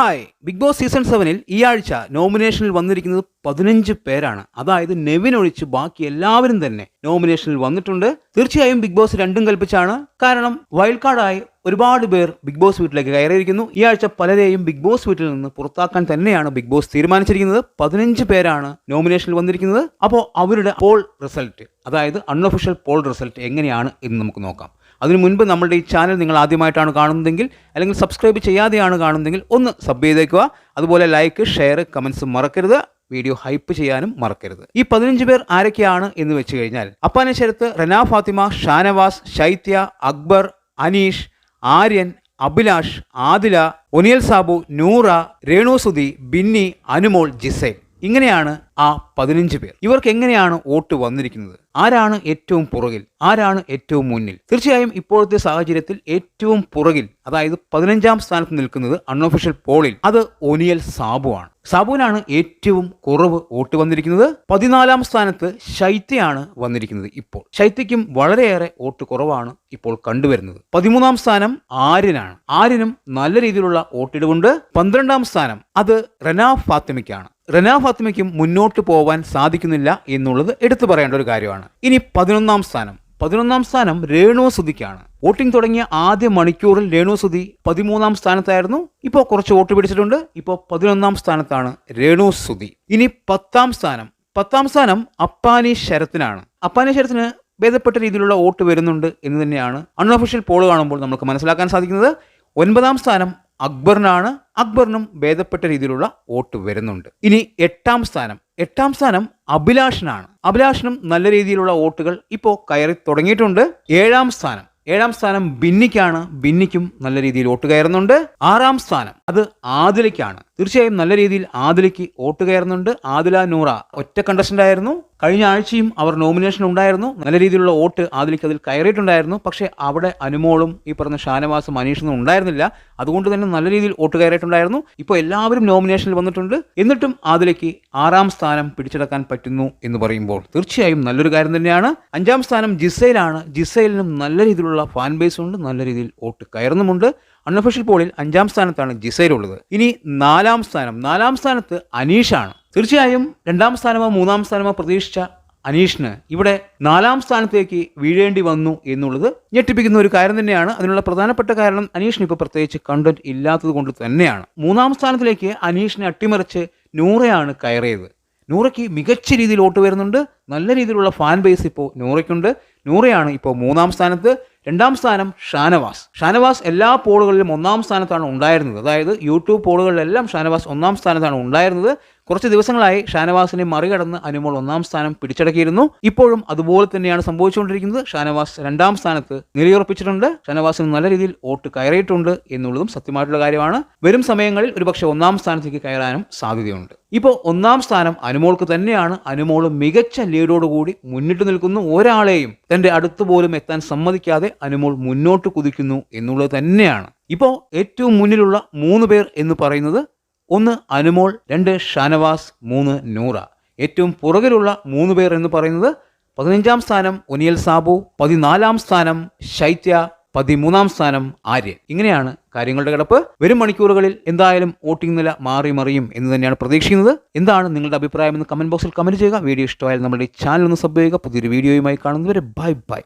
Hi big boss season സെവനിൽ ഈ ആഴ്ച നോമിനേഷനിൽ വന്നിരിക്കുന്നത് പതിനഞ്ച് പേരാണ്. അതായത് നെവിൻ ഒഴിച്ച് ബാക്കി എല്ലാവരും തന്നെ നോമിനേഷനിൽ വന്നിട്ടുണ്ട്. തീർച്ചയായും ബിഗ് ബോസ് രണ്ടും കൽപ്പിച്ചാണ്. കാരണം വൈൽഡ് കാർഡായി ഒരുപാട് പേർ ബിഗ് ബോസ് വീട്ടിലേക്ക് കയറിയിരിക്കുന്നു. ഈ ആഴ്ച പലരെയും ബിഗ് ബോസ് വീട്ടിൽ നിന്ന് പുറത്താക്കാൻ തന്നെയാണ് ബിഗ് ബോസ് തീരുമാനിച്ചിരിക്കുന്നത്. പതിനഞ്ച് പേരാണ് നോമിനേഷനിൽ വന്നിരിക്കുന്നത്. അപ്പോൾ അവരുടെ പോൾ റിസൾട്ട് അതായത് അൺഒഫീഷ്യൽ പോൾ റിസൾട്ട് എങ്ങനെയാണ് എന്ന് നമുക്ക് നോക്കാം. അതിനു മുൻപ് നമ്മുടെ ഈ ചാനൽ നിങ്ങൾ ആദ്യമായിട്ടാണ് കാണുന്നതെങ്കിൽ അല്ലെങ്കിൽ സബ്സ്ക്രൈബ് ചെയ്യാതെയാണ് കാണുന്നതെങ്കിൽ ഒന്ന് സബ് ചെയ്തേക്കുക. അതുപോലെ ലൈക്ക് ഷെയർ കമൻസ് മറക്കരുത്. വീഡിയോ ഹൈപ്പ് ചെയ്യാനും മറക്കരുത്. ഈ പതിനഞ്ച് പേർ ആരൊക്കെയാണ് എന്ന് വെച്ച് കഴിഞ്ഞാൽ അപ്പാനെ ശരത്ത് റന ഫാത്തിമ ഷാനവാസ് ശൈത്യ അക്ബർ അനീഷ് ആര്യൻ അഭിലാഷ് ആദില ഒനിയൽ സാബു നൂറ രേണുസുതി ബിന്നി അനുമോൾ ജിസൈൽ ഇങ്ങനെയാണ് ആ പതിനഞ്ച് പേർ. ഇവർക്ക് എങ്ങനെയാണ് വോട്ട് വന്നിരിക്കുന്നത്? ആരാണ് ഏറ്റവും പുറകിൽ? ആരാണ് ഏറ്റവും മുന്നിൽ? തീർച്ചയായും ഇപ്പോഴത്തെ സാഹചര്യത്തിൽ ഏറ്റവും പുറകിൽ അതായത് പതിനഞ്ചാം സ്ഥാനത്ത് നിൽക്കുന്നത് അൺഒഫീഷ്യൽ പോളിൽ അത് ഒനിയൽ സാബുവാണ്. സാബുവിനാണ് ഏറ്റവും കുറവ് വോട്ട് വന്നിരിക്കുന്നത്. പതിനാലാം സ്ഥാനത്ത് ശൈത്യയാണ് വന്നിരിക്കുന്നത് ഇപ്പോൾ. ശൈത്യയ്ക്കും വളരെയേറെ വോട്ട് കുറവാണ് ഇപ്പോൾ കണ്ടുവരുന്നത്. പതിമൂന്നാം സ്ഥാനം ആര്യനാണ്. ആര്യനും നല്ല രീതിയിലുള്ള വോട്ടിടുകൊണ്ട് പന്ത്രണ്ടാം സ്ഥാനം അത് റന ഫാത്തിമയ്ക്കാണ്. റന ഫാത്തിമയ്ക്കും മുന്നോട്ട് പോവാൻ സാധിക്കുന്നില്ല എന്നുള്ളത് എടുത്തു പറയേണ്ട ഒരു കാര്യമാണ്. ഇനി പതിനൊന്നാം സ്ഥാനം. പതിനൊന്നാം സ്ഥാനം രേണു സുധിക്കാണ്. വോട്ടിംഗ് തുടങ്ങിയ ആദ്യ മണിക്കൂറിൽ രേണു സുധി പതിമൂന്നാം സ്ഥാനത്തായിരുന്നു. ഇപ്പോൾ കുറച്ച് വോട്ട് പിടിച്ചിട്ടുണ്ട്. ഇപ്പോൾ പതിനൊന്നാം സ്ഥാനത്താണ് രേണു സുധി. ഇനി പത്താം സ്ഥാനം. പത്താം സ്ഥാനം അപ്പാനി ശരത്തിനാണ്. അപ്പാനി ശരത്തിന് ഭേദപ്പെട്ട രീതിയിലുള്ള വോട്ട് വരുന്നുണ്ട് എന്ന് തന്നെയാണ് അൺഒഫീഷ്യൽ പോൾ കാണുമ്പോൾ നമുക്ക് മനസ്സിലാക്കാൻ സാധിക്കുന്നത്. ഒൻപതാം സ്ഥാനം അക്ബറിനാണ് അക്ബറിനും ഭേദപ്പെട്ട രീതിയിലുള്ള വോട്ട് വരുന്നുണ്ട്. ഇനി എട്ടാം സ്ഥാനം. എട്ടാം സ്ഥാനം അഭിലാഷനാണ്. അഭിലാഷനും നല്ല രീതിയിലുള്ള വോട്ടുകൾ ഇപ്പോൾ കയറി തുടങ്ങിയിട്ടുണ്ട്. ഏഴാം സ്ഥാനം. ഏഴാം സ്ഥാനം ബിന്നിക്കാണ്. ബിന്നിക്കും നല്ല രീതിയിൽ വോട്ട് കയറുന്നുണ്ട്. ആറാം സ്ഥാനം അത് ആദിലയ്ക്കാണ്. തീർച്ചയായും നല്ല രീതിയിൽ ആദിലയ്ക്ക് വോട്ട് കയറുന്നുണ്ട്. ആദില നൂറ ഒറ്റ കണ്ടസ്റ്റന്റ് ആയിരുന്നു. കഴിഞ്ഞ ആഴ്ചയും അവർ നോമിനേഷൻ ഉണ്ടായിരുന്നു. നല്ല രീതിയിലുള്ള വോട്ട് ആദിലയ്ക്ക് അതിൽ കയറിയിട്ടുണ്ടായിരുന്നു. പക്ഷേ അവിടെ അനുമോളും ഈ പറഞ്ഞ ഷാനവാസും അനീഷൊന്നും ഉണ്ടായിരുന്നില്ല. അതുകൊണ്ട് തന്നെ നല്ല രീതിയിൽ വോട്ട് കയറിയിട്ടുണ്ടായിരുന്നു. ഇപ്പോൾ എല്ലാവരും നോമിനേഷനിൽ വന്നിട്ടുണ്ട്. എന്നിട്ടും ആദിലയ്ക്ക് ആറാം സ്ഥാനം പിടിച്ചെടുക്കാൻ പറ്റുന്നു എന്ന് പറയുമ്പോൾ തീർച്ചയായും നല്ലൊരു കാര്യം തന്നെയാണ്. അഞ്ചാം സ്ഥാനം ജിസൈലാണ് ജിസൈലിനും നല്ല രീതിയിലുള്ള ഫാൻ ബേസ് ഉണ്ട്. നല്ല രീതിയിൽ വോട്ട് കയറുന്നുമുണ്ട്. അൺഒഫീഷ്യൽ പോളിൽ അഞ്ചാം സ്ഥാനത്താണ് ജിസൈൽ ഉള്ളത് ഇനി നാലാം സ്ഥാനം. നാലാം സ്ഥാനത്ത് അനീഷാണ്. തീർച്ചയായും രണ്ടാം സ്ഥാനമോ മൂന്നാം സ്ഥാനമോ പ്രതീക്ഷിച്ച അനീഷിന് ഇവിടെ നാലാം സ്ഥാനത്തേക്ക് വീഴേണ്ടി വന്നു എന്നുള്ളത് ഞെട്ടിപ്പിക്കുന്ന ഒരു കാര്യം തന്നെയാണ്. അതിനുള്ള പ്രധാനപ്പെട്ട കാരണം അനീഷിന് ഇപ്പോൾ പ്രത്യേകിച്ച് കണ്ടന്റ് ഇല്ലാത്തത് കൊണ്ട് തന്നെയാണ്. മൂന്നാം സ്ഥാനത്തിലേക്ക് അനീഷിനെ അട്ടിമറിച്ച് നൂറയാണ് കയറിയത്. നൂറയ്ക്ക് മികച്ച രീതിയിൽ വോട്ട് വരുന്നുണ്ട്. നല്ല രീതിയിലുള്ള ഫാൻ ബേസ് ഇപ്പോൾ നൂറയ്ക്കുണ്ട്. നൂറയാണ് ഇപ്പോൾ മൂന്നാം സ്ഥാനത്ത്. രണ്ടാം സ്ഥാനം ഷാനവാസ്. ഷാനവാസ് എല്ലാ പോളുകളിലും ഒന്നാം സ്ഥാനത്താണ് ഉണ്ടായിരുന്നത്. അതായത് യൂട്യൂബ് പോളുകളിലെല്ലാം ഷാനവാസ് ഒന്നാം സ്ഥാനത്താണ് ഉണ്ടായിരുന്നത്. കുറച്ച് ദിവസങ്ങളായി ഷാനവാസിനെ മറികടന്ന് അനുമോൾ ഒന്നാം സ്ഥാനം പിടിച്ചടക്കിയിരുന്നു. ഇപ്പോഴും അതുപോലെ തന്നെയാണ് സംഭവിച്ചുകൊണ്ടിരിക്കുന്നത്. ഷാനവാസ് രണ്ടാം സ്ഥാനത്ത് നിലയുറപ്പിച്ചിട്ടുണ്ട്. ഷാനവാസിന് നല്ല രീതിയിൽ വോട്ട് കയറിയിട്ടുണ്ട് എന്നുള്ളതും സത്യമായിട്ടുള്ള കാര്യമാണ്. വരും സമയങ്ങളിൽ ഒരുപക്ഷെ ഒന്നാം സ്ഥാനത്തേക്ക് കയറാനും സാധ്യതയുണ്ട്. ഇപ്പോൾ ഒന്നാം സ്ഥാനം അനുമോൾക്ക് തന്നെയാണ്. അനുമോൾ മികച്ച ലീഡോടുകൂടി മുന്നിട്ട് നിൽക്കുന്നു. ഒരാളെയും തന്റെ അടുത്ത് പോലും എത്താൻ സമ്മതിക്കാതെ അനുമോൾ മുന്നോട്ട് കുതിക്കുന്നു എന്നുള്ളത് തന്നെയാണ്. ഇപ്പോൾ ഏറ്റവും മുന്നിലുള്ള മൂന്ന് പേർ എന്ന് പറയുന്നത് ഒന്ന് അനുമോൾ രണ്ട് ഷാനവാസ് മൂന്ന് നൂറ. ഏറ്റവും പുറകിലുള്ള മൂന്ന് പേർ എന്ന് പറയുന്നത് പതിനഞ്ചാം സ്ഥാനം ഒനിയൽ സാബു പതിനാലാം സ്ഥാനം ശൈത്യ പതിമൂന്നാം സ്ഥാനം ആര്യൻ. ഇങ്ങനെയാണ് കാര്യങ്ങളുടെ കിടപ്പ്. വരും മണിക്കൂറുകളിൽ എന്തായാലും വോട്ടിംഗ് നില മാറി മറിയും എന്ന് തന്നെയാണ് പ്രതീക്ഷിക്കുന്നത്. എന്താണ് നിങ്ങളുടെ അഭിപ്രായം എന്ന് കമന്റ് ബോക്സിൽ കമന്റ് ചെയ്യുക. വീഡിയോ ഇഷ്ടമായാലും നമ്മുടെ ചാനൽ ഒന്ന് സബ് ചെയ്യുക. പുതിയൊരു വീഡിയോയുമായി കാണുന്നവരെ ബൈ ബൈ.